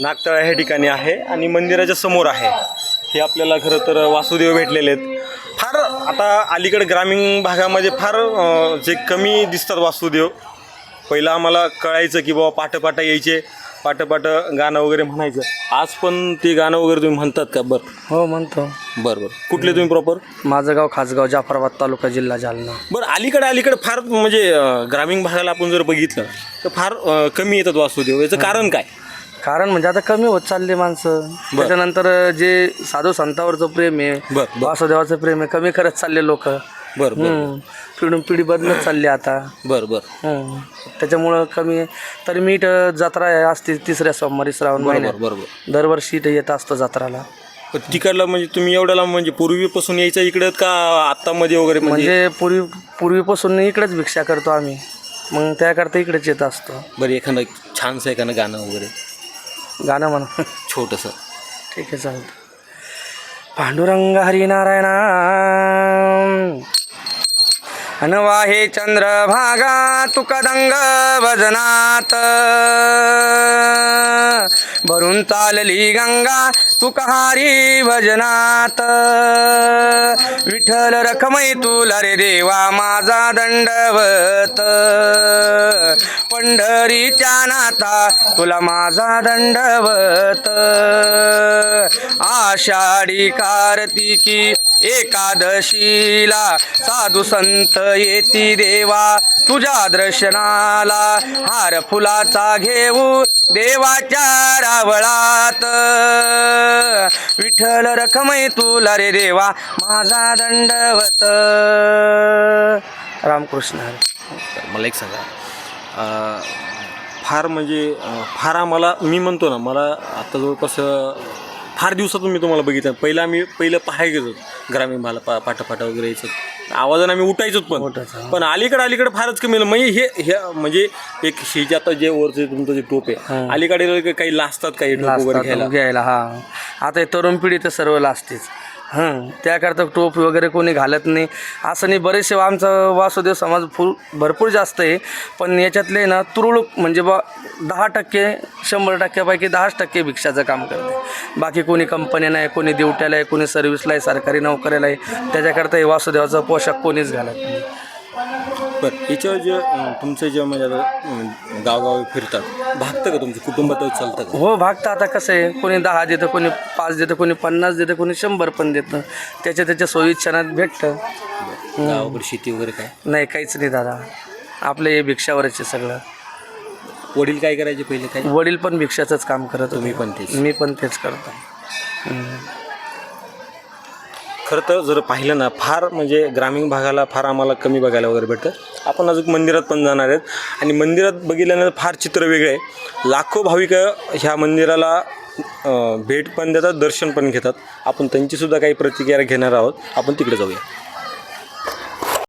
नागतळा ह्या ठिकाणी आहे आणि मंदिराच्या समोर आहे. हे आपल्याला खरं तर वासुदेव भेटलेले आहेत. फार आता अलीकडे ग्रामीण भागामध्ये फार जे कमी दिसतात वासुदेव. पहिलं आम्हाला कळायचं की बाबा पाठपाठ यायचे पाठपाठ गाणं वगैरे म्हणायचं. आज पण ते गाणं वगैरे तुम्ही म्हणतात का? बरं. हो म्हणतो. बरं बरं. कुठले तुम्ही प्रॉपर माझं गाव खासगाव जाफराबाद तालुका जिल्हा जालना. बरं अलीकडे अलीकडे फार म्हणजे अं, ग्रामीण भागाला आपण जर बघितलं तर फार अं, कमी येतात वासुदेव. याचं कारण काय? कारण म्हणजे आता कमी होत चालले माणसं. त्याच्यानंतर जे साधू संतावरचं प्रेम आहे वासुदेवाचं प्रेम आहे कमी करत चालले लोक. बरं पिढून पिढी बदलत चालली आता. बरं बरं. त्याच्यामुळं कमी. तरी मीठ जत्रा असते तिसऱ्या सोमवारी श्रावण महिन्यात. बरोबर. दरवर्षी इथे येत असतो जत्राला. तिकडला म्हणजे तुम्ही एवढ्याला म्हणजे पूर्वीपासून यायचं इकडं का आत्तामध्ये वगैरे म्हणजे? म्हणजे पूर्वी पूर्वीपासून इकडेच भिक्षा करतो आम्ही. मग त्याकरता इकडेच येत असतो. बरं एखादं छानसं एखादं गाणं वगैरे. गाणं म्हणा. छोटंसं. ठीक आहे चालतं पांडुरंग हरिनारायणा अनवाहे चंद्रभागा तुकदंग भजनात भरून चालली गंगा तुकहारी भजनात. विठ्ठल रखमै तुला रे देवा माझा दंडवत. पंढरीच्या नाथा तुला माझा दंडवत. आषाढी कार्तिकी एकादशीला साधू संत येती देवा तुझ्या दर्शनाला हार फुलाचा घेऊ देवाच्या रावळात. विठ्ठल रखमै तुला रे देवा माझा दंडवत. रामकृष्ण मला एक सांगा. फार म्हणजे फार आम्हाला मी म्हणतो ना मला आता जवळपास फार दिवसातून मी तुम्हाला बघितलं पहिला मी पहिलं पाहाय गेलो ग्रामीण भाला पा पाठापाठा वगैरे यायचं. आवाजाने आम्ही उठायचोच पण. उठायचो. पण अलीकडे अलीकडे फारच कमी झालं. म्हणजे हे हे म्हणजे एक हे जे आता जे वरचे तुमचं जे टोप आहे अलीकडे काही लाजतात काही टोप वगैरे लाजतात घ्यायला? घ्यायला हा. आता हे तरुण पिढी तर सर्व लाजतेच. हं. त्याकरता टोप वगैरे कोणी घालत नाही. असं नाही बरेचसे आमचा वासुदेव समाज फुल भरपूर जास्त आहे. पण याच्यातले ना तुरळक म्हणजे बा दहा टक्के शंभर टक्क्यापैकी दहाच टक्के भिक्षाचं काम करते. बाकी कोणी कंपनी नाही कोणी ड्युट्याला आहे कोणी सर्व्हिसला आहे सरकारी नोकऱ्याला आहे त्याच्याकरता हे वासुदेवाचा पोशाख कोणीच घालत नाही. बरं याच्यावर जे तुमचं जे म्हणजे आता गावगावी फिरतात भागतं का तुमचं? कुटुंबात चालतं का? हो भागतं. आता कसं आहे कोणी दहा देतं कोणी पाच देतं कोणी पन्नास देतं कोणी शंभर पण देतं. त्याच्या त्याच्या सोयीच्छानात भेटतं. गावाकडे शेती वगैरे काय? नाही काहीच नाही दादा. आपलं हे भिक्षावरच आहे सगळं. वडील काय करायचे पहिले काय? वडील पण भिक्षाचंच काम करत तुम्ही पण तेच. मी पण तेच करतो. खरं तर जर पाहिलं ना फार म्हणजे ग्रामीण भागाला फार आम्हाला कमी बघायला वगैरे भेटतं. आपण अजून मंदिरात पण जाणार आहेत. आणि मंदिरात बघितल्यानंतर फार चित्र वेगळे आहे. लाखो भाविक ह्या मंदिराला भेट पण देतात दर्शन पण घेतात. आपण त्यांचीसुद्धा काही प्रतिक्रिया घेणार आहोत. आपण तिकडे जाऊया.